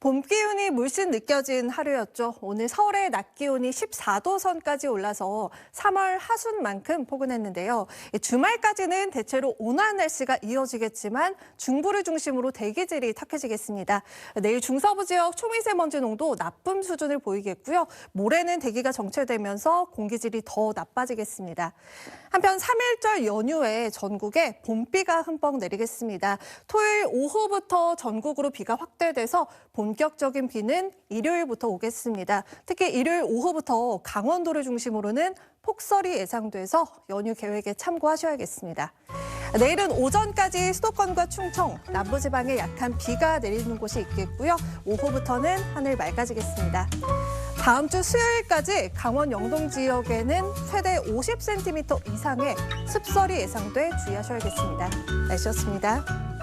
봄 기운이 물씬 느껴진 하루였죠. 오늘 서울의 낮 기온이 14도 선까지 올라서 3월 하순만큼 포근했는데요. 주말까지는 대체로 온화한 날씨가 이어지겠지만 중부를 중심으로 대기질이 탁해지겠습니다. 내일 중서부 지역 초미세먼지 농도 나쁨 수준을 보이겠고요. 모레는 대기가 정체되면서 공기질이 더 나빠지겠습니다. 한편 3일절 연휴에 전국에 봄비가 흠뻑 내리겠습니다. 토요일 오후부터 전국으로 비가 확대돼서 본격적인 비는 일요일부터 오겠습니다. 특히 일요일 오후부터 강원도를 중심으로는 폭설이 예상돼서 연휴 계획에 참고하셔야겠습니다. 내일은 오전까지 수도권과 충청, 남부지방에 약한 비가 내리는 곳이 있겠고요. 오후부터는 하늘 맑아지겠습니다. 다음 주 수요일까지 강원 영동 지역에는 최대 50cm 이상의 습설이 예상돼 주의하셔야겠습니다. 날씨였습니다.